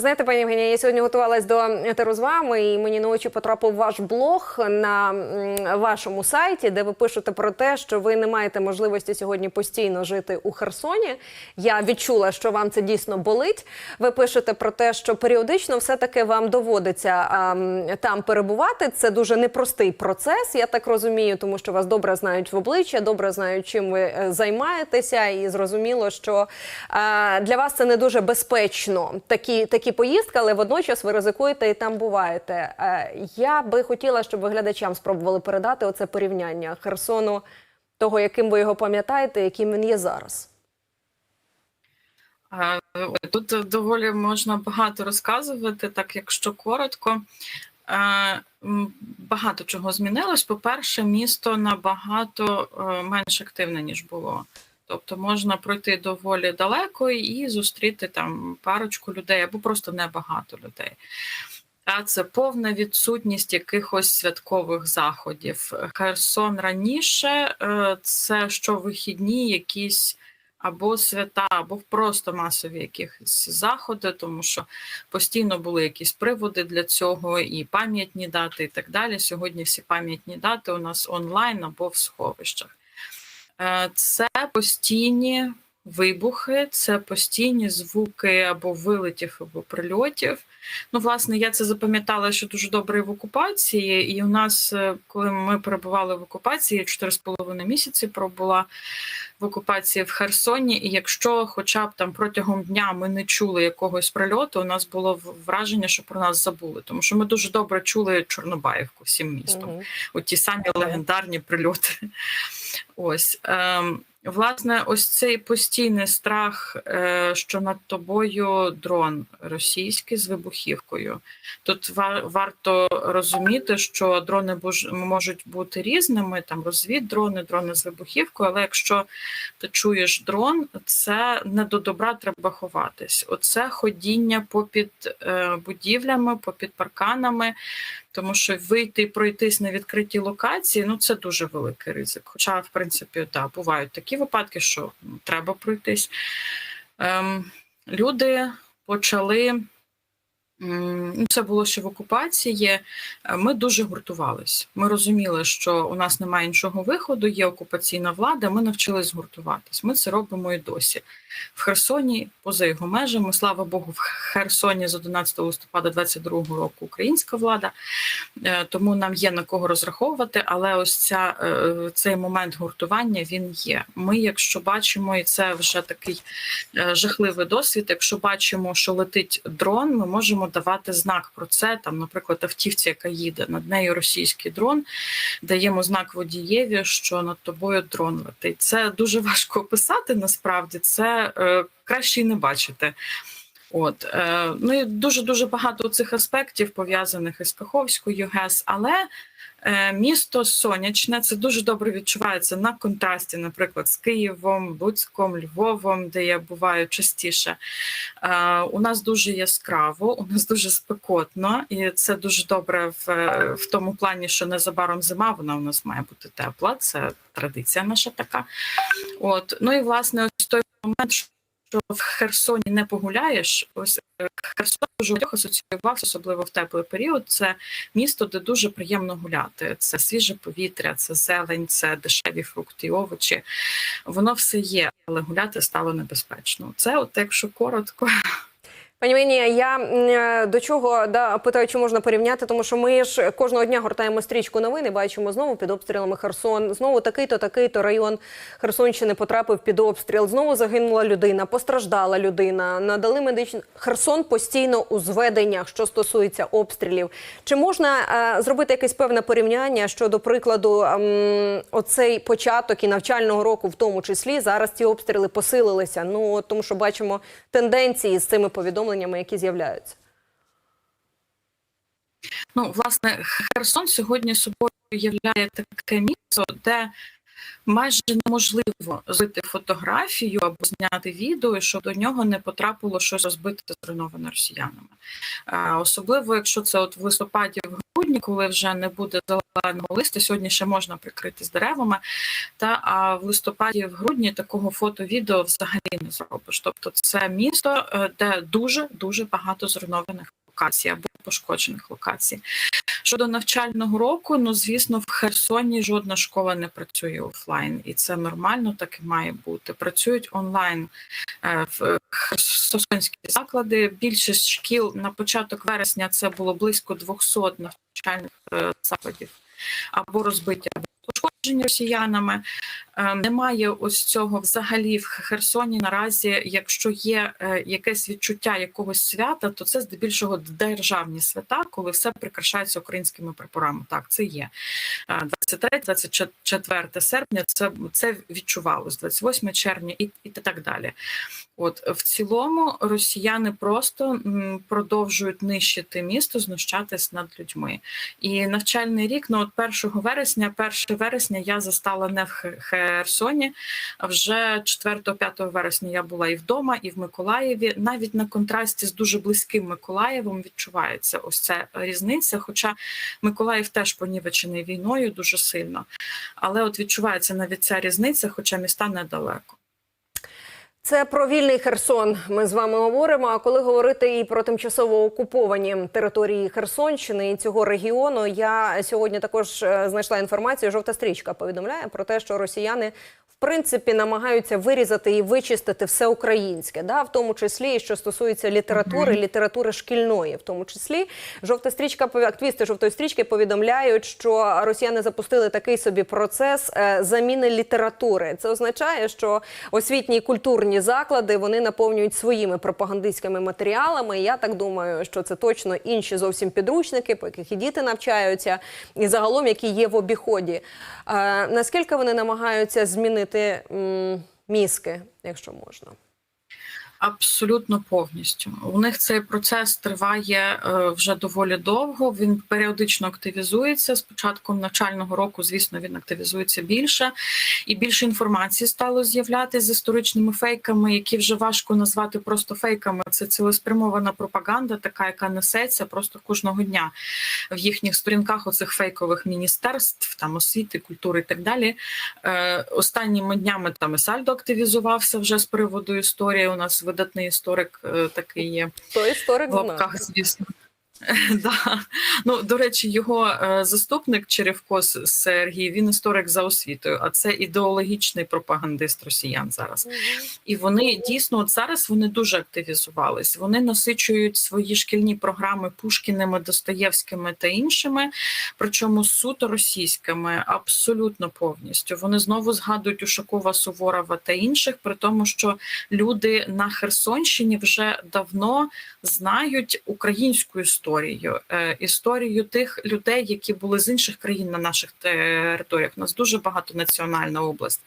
Знаєте, пані Євгенія, я сьогодні готувалась до етеру з вами, і мені на очі потрапив ваш блог на вашому сайті, де ви пишете про те, що ви не маєте можливості сьогодні постійно жити у Херсоні. Я відчула, що вам це дійсно болить. Ви пишете про те, що періодично все-таки вам доводиться а, там перебувати. Це дуже непростий процес, я так розумію, тому що вас добре знають в обличчя, добре знають, чим ви е, займаєтеся, і зрозуміло, що а, для вас це не дуже безпечно такі, такі поїздки, але водночас ви ризикуєте і там буваєте. Е, Я би хотіла, щоб ви глядачам спробували передати оце порівняння Херсону, того, яким ви його пам'ятаєте, яким він є зараз. Тут доволі можна багато розказувати, так якщо коротко. Е, Багато чого змінилось. По-перше, місто набагато е, менш активне, ніж було. Тобто можна пройти доволі далеко і зустріти там парочку людей або просто небагато людей. А це повна відсутність якихось святкових заходів. Херсон раніше е, це щовихідні якісь або свята, або просто масові якісь заходи, тому що постійно були якісь приводи для цього, і пам'ятні дати, і так далі. Сьогодні всі пам'ятні дати у нас онлайн або в сховищах. Е, Це постійні вибухи, це постійні звуки або вилетів, або прильотів. Ну, власне, я це запам'ятала, що дуже добре в окупації. І у нас, е, коли ми перебували в окупації, 4,5 місяці пробула в окупації в Херсоні. І якщо, хоча б там протягом дня ми не чули якогось прильоту, у нас було враження, що про нас забули, тому що ми дуже добре чули Чорнобаївку всім містом. Мгм. От ті самі легендарні прильоти. Ось. Ем, власне, ось цей постійний страх, е, що над тобою дрон російський з вибухівкою. Тут варто розуміти, що дрони можуть бути різними, там розвіддрони, дрони з вибухівкою, але якщо ти чуєш дрон, це не до добра треба ховатись. Оце ходіння попід е, будівлями, попід парканами, тому що вийти і пройтись на відкритій локації ну це дуже великий ризик. Хоча, в принципі, да, бувають такі випадки, що ну, треба пройтись. Ем, люди почали. Ну, Це було ще в окупації. Е, Ми дуже гуртувались. Ми розуміли, що у нас немає іншого виходу, є окупаційна влада. Ми навчились згуртуватись. Ми це робимо і досі. В Херсоні, поза його межами, слава Богу, в Херсоні з 11 листопада 22 року українська влада, Е, тому нам є на кого розраховувати. Але ось ця, е, цей момент гуртування він є. Ми, якщо бачимо, і це вже такий жахливий досвід. Якщо бачимо, що летить дрон, ми можемо давати знак про це. Там, наприклад, автівці, яка їде над нею російський дрон, даємо знак водієві, що над тобою дрон летить. Це дуже важко описати. Насправді це е, краще і не бачити. От е, ну і дуже дуже багато цих аспектів пов'язаних із Каховською ГЕС, але місто сонячне це дуже добре відчувається на контрасті, наприклад, з Києвом, Луцьком, Львовом, де я буваю частіше. Е, у нас дуже яскраво, у нас дуже спекотно, і це дуже добре в, е, в тому плані, що незабаром зима, вона у нас має бути тепла. Це традиція наша така. От ну і власне, ось той момент, що в Херсоні не погуляєш. Ось е, Херсон дуже асоціювався, особливо в теплий період. Це місто, де дуже приємно гуляти. Це свіже повітря, це зелень, це дешеві фрукти і овочі. Воно все є, але гуляти стало небезпечно. Це, от якщо коротко. Пані Євгенія, я е, до чого да, питаю, чи можна порівняти, тому що ми ж кожного дня гортаємо стрічку новини, бачимо знову під обстрілами Херсон. Знову такий-то, такий-то район Херсонщини потрапив під обстріл. Знову загинула людина, постраждала людина. Надали медичну Херсон постійно у зведеннях, що стосується обстрілів. Чи можна е, зробити якесь певне порівняння щодо прикладу ем, оцей початок і навчального року, в тому числі зараз ці обстріли посилилися? Ну тому, що бачимо тенденції з цими повідомленнями, які з'являються. Ну, власне, Херсон сьогодні собою являє таке місто, де майже неможливо зробити фотографію або зняти відео, щоб до нього не потрапило щось розбите зруйноване росіянами. Особливо, якщо це от в листопаді, в грудні, коли вже не буде зеленого листя, сьогодні ще можна прикрити з деревами. Та а в листопаді, в грудні такого фото-відео взагалі не зробиш. Тобто, це місто, е, де дуже дуже багато зруйнованих локацій або пошкоджених локацій. Щодо навчального року, ну звісно, в Херсоні жодна школа не працює офлайн, і це нормально, так і має бути. Працюють онлайн е, в херсонські заклади. Більшість шкіл на початок вересня це було близько 200 навчальних е, закладів або розбиті, або росіянами. Е, Немає ось цього взагалі в Херсоні наразі. Якщо є е, якесь відчуття якогось свята, то це здебільшого державні свята, коли все прикрашається українськими прапорами. Так, це є. 23-24 серпня це, це відчувалось, 28 червня і, і так далі. От в цілому росіяни просто продовжують нищити місто, знущатись над людьми. І навчальний рік, ну от 1 вересня, 1 вересня я застала не в Херсоні, вже 4-5 вересня я була і вдома, і в Миколаєві. Навіть на контрасті з дуже близьким Миколаєвом відчувається ось ця різниця. Хоча Миколаїв теж понівечений війною дуже сильно, але от відчувається навіть ця різниця, хоча міста недалеко. Це про вільний Херсон. Ми з вами говоримо. А коли говорити і про тимчасово окуповані території Херсонщини і цього регіону, я сьогодні також е, знайшла інформацію. Жовта стрічка повідомляє про те, що росіяни принципі намагаються вирізати і вичистити все українське, да, в тому числі і що стосується літератури, літератури шкільної, в тому числі жовта стрічка активісти жовтої стрічки повідомляють, що росіяни запустили такий собі процес е, заміни літератури. Це означає, що освітні і культурні заклади вони наповнюють своїми пропагандистськими матеріалами. Я так думаю, що це точно інші зовсім підручники, по яких і діти навчаються, і загалом які є в обіході. Е, наскільки вони намагаються змінити м, мізки, якщо можна? Абсолютно повністю. У них цей процес триває е, вже доволі довго. Він періодично активізується. З початком навчального року, звісно, він активізується більше, і більше інформації стало з'являтися з історичними фейками, які вже важко назвати просто фейками. Це цілеспрямована пропаганда, така яка несеться просто кожного дня в їхніх сторінках оцих фейкових міністерств, там освіти, культури і так далі. Е, Останніми днями там і Сальдо активізувався вже з приводу історії. У нас видатний історик е, такий є То історик в лапках, звісно. Да. Ну, до речі, його е, заступник Черевкос Сергій, він історик за освітою, а це ідеологічний пропагандист росіян зараз. І вони дійсно от зараз вони дуже активізувались. Вони насичують свої шкільні програми Пушкіними, Достоєвськими та іншими, причому суто російськими, абсолютно повністю. Вони знову згадують Ушакова, Суворова та інших, при тому, що люди на Херсонщині вже давно знають українську історію, е, історію тих людей, які були з інших країн на наших територіях. У нас дуже багатонаціональна область.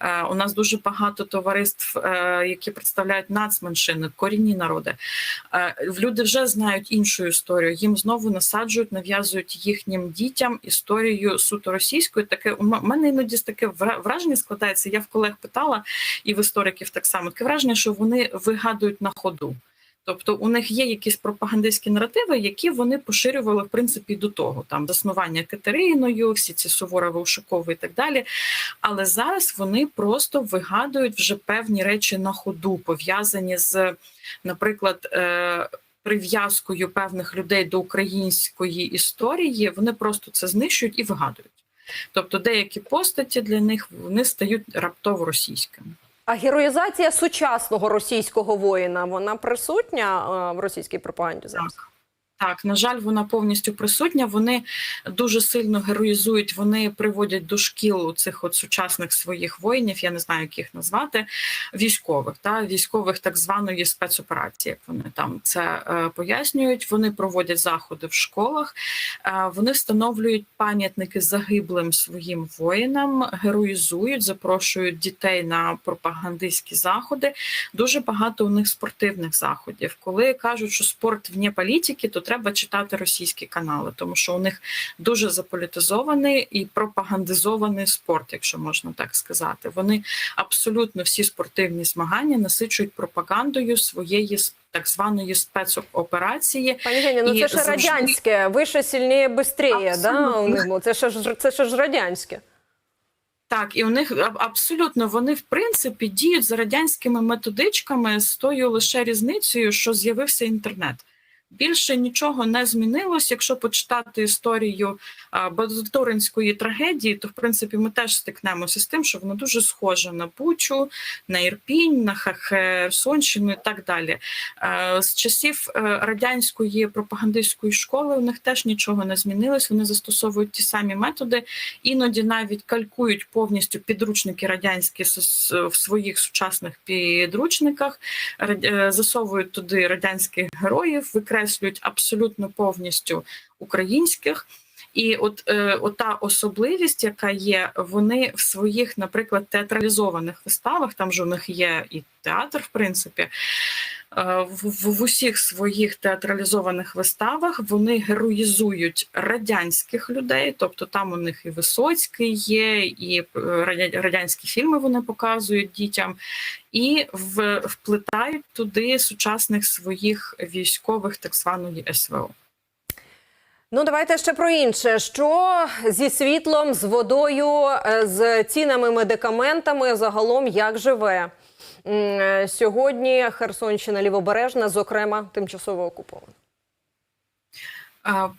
Е, У нас дуже багато товариств, е, які представляють нацменшини, корінні народи. Люди вже знають іншу історію. Їм знову насаджують, нав'язують їхнім дітям історію суто російською. Таке у мене іноді таке враження складається. Я в колег питала, і в істориків так само таке враження, що вони вигадують на ходу. Тобто у них є якісь пропагандистські наративи, які вони поширювали в принципі до того, там заснування Катериною, всі ці Суворови, Ушакови і так далі. Але зараз вони просто вигадують вже певні речі на ходу, пов'язані з, наприклад, е, прив'язкою певних людей до української історії. Вони просто це знищують і вигадують. Тобто деякі постаті для них вони стають раптово російськими. А героїзація сучасного російського воїна вона присутня е, в російській пропаганді зараз? Так. Так, на жаль, вона повністю присутня. Вони дуже сильно героїзують. Вони приводять до шкіл цих от сучасних своїх воїнів. Я не знаю, як їх назвати, військових та військових так званої спецоперації. Як вони там це е, пояснюють. Вони проводять заходи в школах. Е, вони встановлюють пам'ятники загиблим своїм воїнам, героїзують, запрошують дітей на пропагандистські заходи. Дуже багато у них спортивних заходів. Коли кажуть, що спорт вне політики, то треба читати російські канали, тому що у них дуже заполітизований і пропагандизований спорт, якщо можна так сказати. Вони абсолютно всі спортивні змагання насичують пропагандою своєї так званої спецоперації. Пані Женя, ну це ж завжди- радянське, вище, сильніше, бистріє, да? У них. Це ж це ж радянське. Так, і у них абсолютно вони в принципі діють за радянськими методичками з тою лише різницею, що з'явився інтернет. Більше нічого не змінилось. Якщо почитати історію а, трагедії, то в принципі ми теж стикнемося з тим, що воно дуже схоже на Бучу, на Ірпінь, на Херсонщину і так далі. З часів е, радянської пропагандистської школи у них теж нічого не змінилось. Вони застосовують ті самі методи, іноді навіть калькують повністю підручники радянські в своїх сучасних підручниках, е, засовують туди радянських героїв, викреслюють абсолютно повністю українських. І от, е, от та особливість, яка є, вони в своїх, наприклад, театралізованих виставах, там же у них є і театр, в принципі, е, в, в, в усіх своїх театралізованих виставах вони героїзують радянських людей, тобто там у них і Висоцький є, і е, радянські фільми вони показують дітям, і в, вплетають туди сучасних своїх військових, так званої СВО. Ну, давайте ще про інше. Що зі світлом, з водою, е, з цінами медикаментами загалом як живе? Е, Сьогодні Херсонщина лівобережна, зокрема, тимчасово окупована.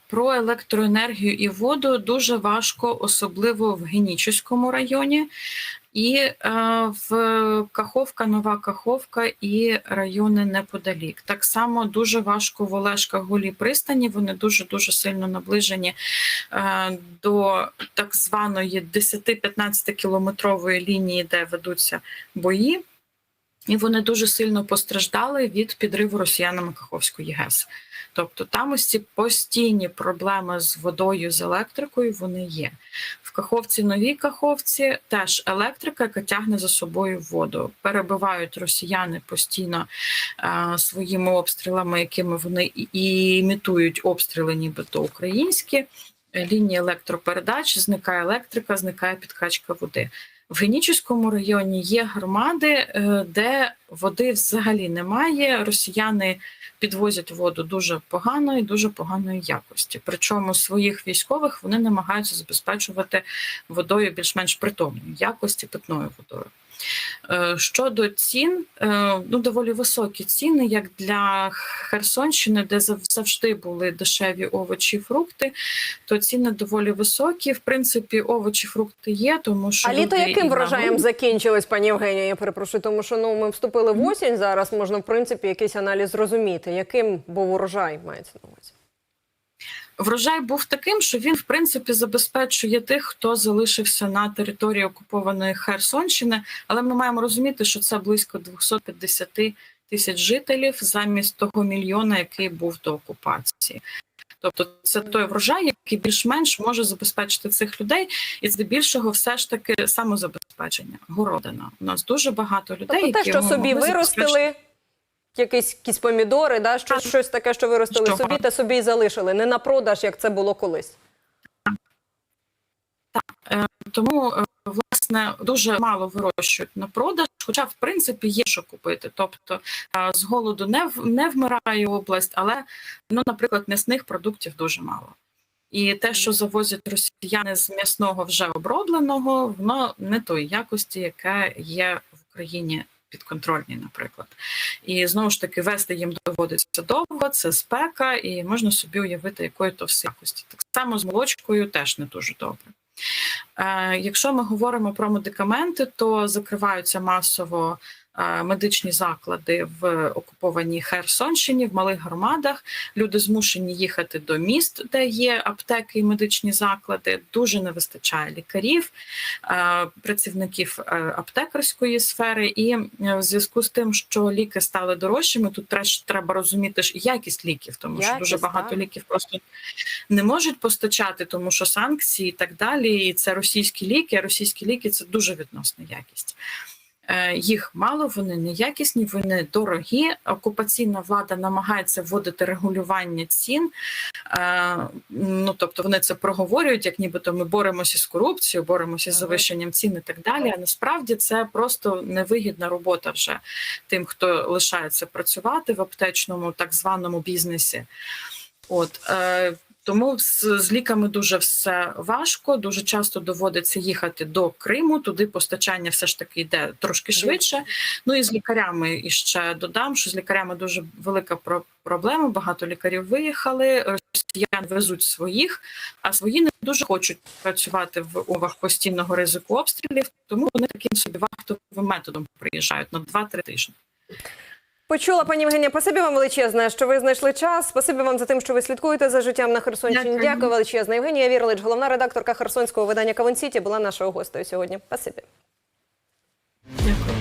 Про електроенергію і воду дуже важко, особливо в Генічеському районі, і е, в Каховка, Нова Каховка і райони неподалік. Так само дуже важко в Олешках Голі пристані. Вони дуже дуже сильно наближені е, до так званої 10-15 кілометрової лінії, де ведуться бої. І вони дуже сильно постраждали від підриву росіянами Каховської ГЕС. Тобто там ось ці постійні проблеми з водою, з електрикою вони є. В Каховці новій Каховці теж електрика, яка тягне за собою воду. Перебивають росіяни постійно е, своїми обстрілами, якими вони і- імітують обстріли, нібито українські. Лінії електропередач, зникає електрика, зникає підкачка води. В Генічеському районі є громади, е, де води взагалі немає. Росіяни підвозять воду дуже погано і дуже поганої якості. Причому своїх військових вони намагаються забезпечувати водою більш-менш притомної якості питною водою. Е, Щодо цін, е, ну доволі високі ціни, як для Херсонщини, де завжди були дешеві овочі, фрукти, то ціни доволі високі. В принципі, овочі, фрукти є, тому що А літо яким врожаєм грудь- закінчилось, пані Євгенія? Я перепрошую, тому що ну ми вступили в осінь. Зараз можна в принципі якийсь аналіз зрозуміти, яким був урожай, мається на увазі. Врожай був таким, що він в принципі забезпечує тих, хто залишився на території окупованої Херсонщини. Але ми маємо розуміти, що це близько 250 тисяч жителів замість того мільйона, який був до окупації. Тобто це той врожай, який більш-менш може забезпечити цих людей, і здебільшого все ж таки самозабезпечення, городина. У нас дуже багато людей, Тобто те, які що собі могли забезпечити. виростили, якісь, якісь помідори, да, щось, щось таке, що виростили Що? собі, та собі і залишили. Не на продаж, як це було колись. Тому е, власне дуже мало вирощують на продаж, хоча в принципі є що купити. Тобто е, з голоду не в- не вмирає область, але ну, наприклад, м'ясних продуктів дуже мало. І те, що завозять росіяни з м'ясного вже обробленого, воно не тої якості, яке є в Україні підконтрольній, наприклад. І знову ж таки, вести їм доводиться довго, це спека, і можна собі уявити, якої то все якості. Так само з молочкою теж не дуже добре. Е, Якщо ми говоримо про медикаменти, то закриваються масово медичні заклади в окупованій Херсонщині, в малих громадах. Люди змушені їхати до міст, де є аптеки і медичні заклади. Дуже не вистачає лікарів, працівників е, аптекарської сфери. І е, в зв'язку з тим, що ліки стали дорожчими, тут теж треба розуміти ж якість ліків, тому що дуже багато ліків просто не можуть постачати, тому що санкції і так далі. І це російські ліки. А російські ліки це дуже відносна якість. Е, Їх мало, вони неякісні, вони дорогі. Окупаційна влада намагається вводити регулювання цін. Е, Ну тобто вони це проговорюють, як нібито ми боремося з корупцією, боремося з завищенням цін і так далі. А насправді це просто невигідна робота вже тим, хто лишається працювати в аптечному так званому бізнесі. От е, тому з, з ліками дуже все важко. Дуже часто доводиться їхати до Криму. Туди постачання все ж таки йде трошки швидше. Ну і з лікарями і ще додам, що з лікарями дуже велика про- проблема. Багато лікарів виїхали. Росіяни везуть своїх, а свої не дуже хочуть працювати в умовах постійного ризику обстрілів. Тому вони таким собі вахтовим методом приїжджають на 2-3 тижні. Почула пані Євгенія, спасибі вам величезне, що ви знайшли час. Спасибі вам за тим, що ви слідкуєте за життям на Херсонщині. Дякую. Дякую величезне. Євгенія Вірлич, головна редакторка херсонського видання Кавон Сіті, була нашою гостею сьогодні. Спасибі. Дякую.